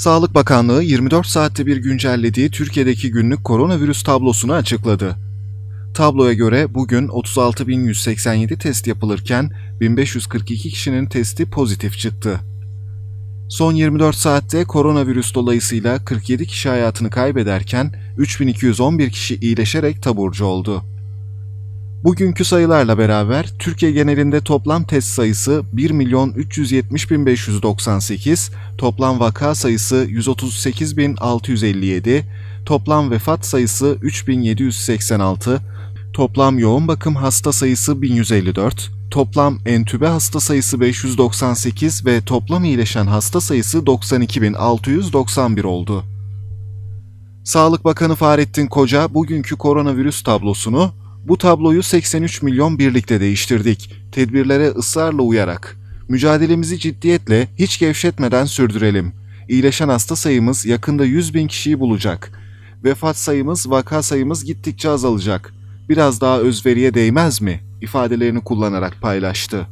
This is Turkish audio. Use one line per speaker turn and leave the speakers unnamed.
Sağlık Bakanlığı 24 saatte bir güncellediği Türkiye'deki günlük koronavirüs tablosunu açıkladı. Tabloya göre bugün 36.187 test yapılırken 1542 kişinin testi pozitif çıktı. Son 24 saatte koronavirüs dolayısıyla 47 kişi hayatını kaybederken 3211 kişi iyileşerek taburcu oldu. Bugünkü sayılarla beraber Türkiye genelinde toplam test sayısı 1.370.598, toplam vaka sayısı 138.657, toplam vefat sayısı 3.786, toplam yoğun bakım hasta sayısı 1154, toplam entübe hasta sayısı 598 ve toplam iyileşen hasta sayısı 92.691 oldu. Sağlık Bakanı Fahrettin Koca bugünkü koronavirüs tablosunu bu tabloyu 83 milyon birlikte değiştirdik. Tedbirlere ısrarla uyarak. Mücadelemizi ciddiyetle, hiç gevşetmeden sürdürelim. İyileşen hasta sayımız yakında 100 bin kişiyi bulacak. Vefat sayımız, vaka sayımız gittikçe azalacak. Biraz daha özveriye değmez mi? ifadelerini kullanarak paylaştı.